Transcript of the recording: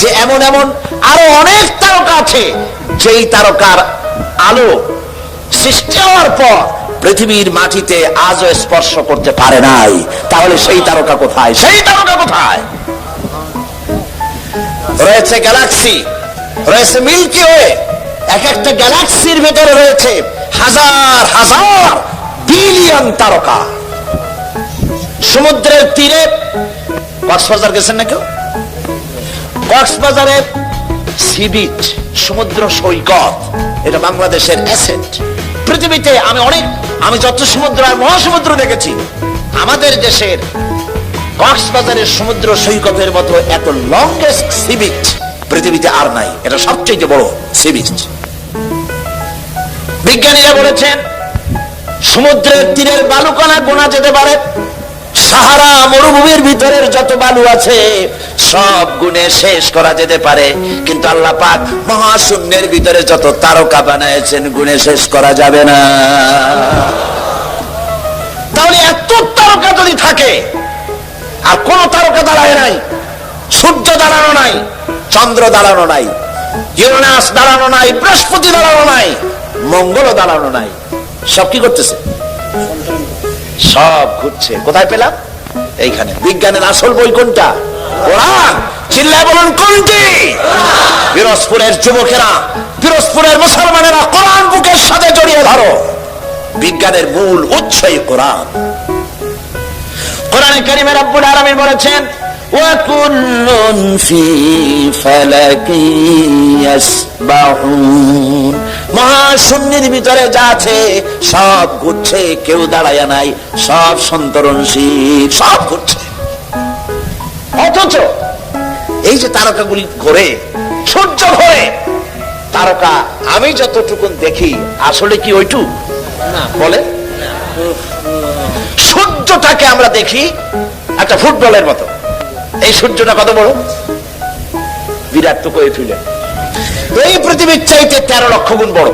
যে এমন এমন আরও অনেক তারকা আছে, যেই তারকার আলো সৃষ্টি হওয়ার পর পৃথিবীর মাটিতে আজও স্পর্শ করতে পারে নাই। তাহলে সেই তারকা কোথায়? সেই তারকা কোথায়? রয়েছে গ্যালাক্সি, রয়েছে মিল্কি ওয়ে, এক একটা গ্যালাক্সির ভেতরে রয়েছে হাজার হাজার বিলিয়ন তারকা। সমুদ্রের তীরে কক্সবাজার গেছেন না কেউ? কক্সবাজারে সি বিচ, সমুদ্র সৈকত, এটা বাংলাদেশের অ্যাসেট পৃথিবীতে আমি অনেক, আমি যত সমুদ্র আর মহাসমুদ্র দেখেছি, আমাদের দেশের কক্সবাজারের সমুদ্র সৈকতের মতো এত লংগেস্ট সি বিচ পৃথিবীতে আর নাই। এটা সবচেয়ে বড় সি বিচ বিজ্ঞানীরা বলেছেন, সমুদ্রের তীরের বালুকণা গোনা যেতে পারে। সাহারা মরুভূমির ভিতরের যত বালু আছে, সব গুণে শেষ করা যেতে পারে। কিন্তু আল্লাহ পাক মহাশূন্যের ভিতরে যত তারকা বানাইছেন, গুণে শেষ করা যাবে না। তাহলে এত তারকা যদি থাকে, আর কোন তারকা দাঁড়ায় নাই, সূর্য দাঁড়ানো নাই, চন্দ্র দাঁড়ানো নাই ইউরেনাস দাঁড়ানো নাই, বৃহস্পতি দাঁড়ানো নাই, মঙ্গল দাঁড়ানো নাই, সব কি করতেছে? সব ঘুরছে। কোথায় পেলাম? এইখানে। বিজ্ঞানের আসল বই কোনটা? কোরআন। চিল্লায় বলুন, কোনটি? পিরোজপুরের যুবকেরা, পিরোজপুরের মুসলমানেরা কোরআন বুকের সাথে জড়িয়ে ধরো। বিজ্ঞানের মূল উৎসই কোরআন। রব্বুল আলামিন বলেছেন মহাশূন্যের ভিতরে যা আছে সব ঘুরছে কেউ দাঁড়ায় নাই সব সন্তরণশীল সব ঘুরছে। অথচ এই যে তারকাগুলি ঘোরে সূর্য ঘোরে তারকা আমি যতটুকু দেখি আসলে কি ওইটু? না। বলে? সূর্যটাকে আমরা দেখি একটা ফুটবলের মতো। এই সূর্যটা কত বড়? বিরাট তো কয়ে এই পৃথিবীর চাইতে তেরো লক্ষ গুণ বড়।